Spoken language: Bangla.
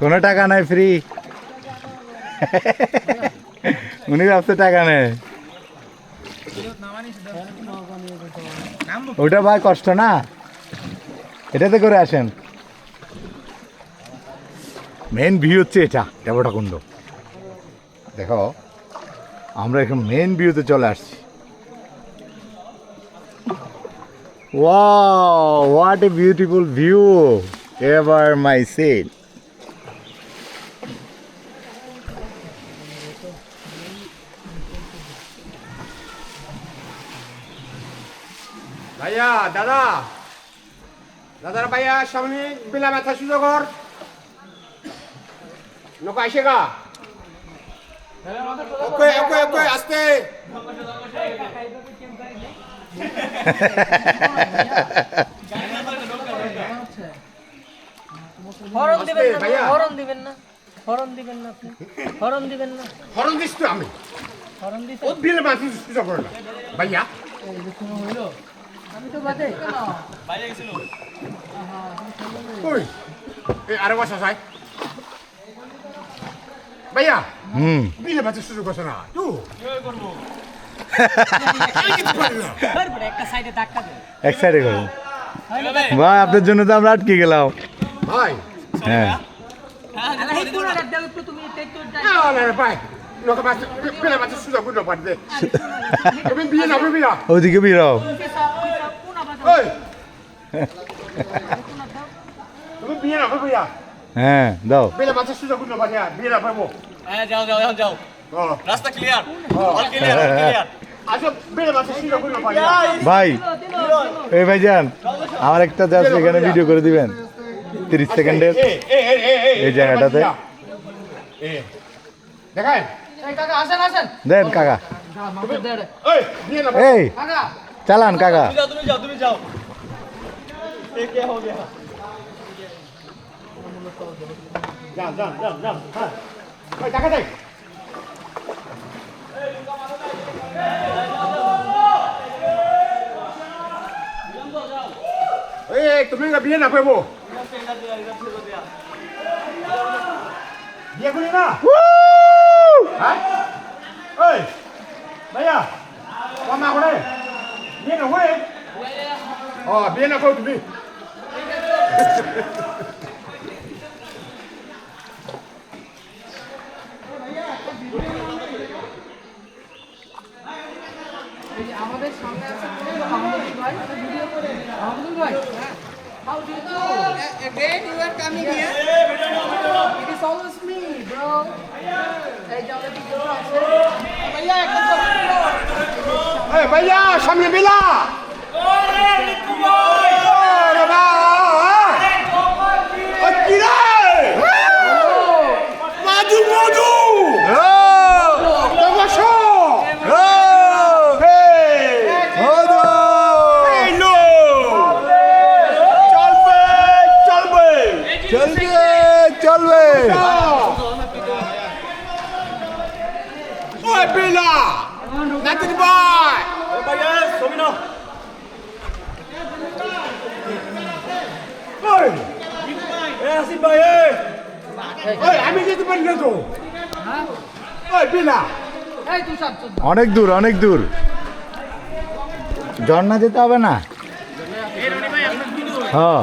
কোনো টাকা নাই ফ্রি উনি ভাবছে টাকা নেই। ওটা ভাই কষ্ট না? এটাতে করে আসেন। মেন ভিউ হচ্ছে এটা দেবটা কুণ্ড দেখো, আমরা এখন মেন ভিউতে চলে আসছি। Wow, what a beautiful view. Ever my. ভাইয়া দাদা। দাদার ভাইয়া সামনে বেলা মাথা সুযোগ কর। নৌকা আসে গা। ওকে ওকে ওকে আস্তে। হরন দিবেন না ভাইয়া। হরন দিবেন না। হরন দিবেন না আপনি। হরন দিবেন না। হরণ দিস তো আমি। হরন দিতে ও বেলা মাথা সুযোগ কর না। ভাইয়া। কোনো হইল। আমি তো বাদে। ওই এই আরে বসা চাই ভাইয়া। হুম। বিলে মাথা সুযোগ করছে না। তুই এক সাইডে করুন ভাই আপনার জন্য তো আমরা আটকে গেলাম। ভাই। হ্যাঁ। বেরাও বিয়ে না হ্যাঁ দাও। হ্যাঁ যাও যাও যাও যাও। রাস্তা ক্লিয়ার ক্লিয়ার ভাই এই ভাই যান আমার একটা জাস্ট এখানে ভিডিও করে দিবেন। তিরিশ সেকেন্ডের এই জায়গাটাতে। দেন কাকা। এই চালান কাকা। হ্যাঁ। টাকা দেয় দেখ এই তুমি না বিয়ে না পাবো বিয়ে করি না হ্যাঁ ওই ভাইয়া কমা করে বিয়ে না করে ও বিয়ে না করো তুমি এই যে আমাদের সামনে আছে আহমদুল ভাই ভিডিও করে আহমদুল ভাই How do you do? Again, you are coming here? It is always me, bro. এই যে আমাদের ভিডিও ওই আমি যেতে পারি না তো। সব চুপ অনেক দূর অনেক দূর। ঝর্ণা যেতে হবে না? হ্যাঁ।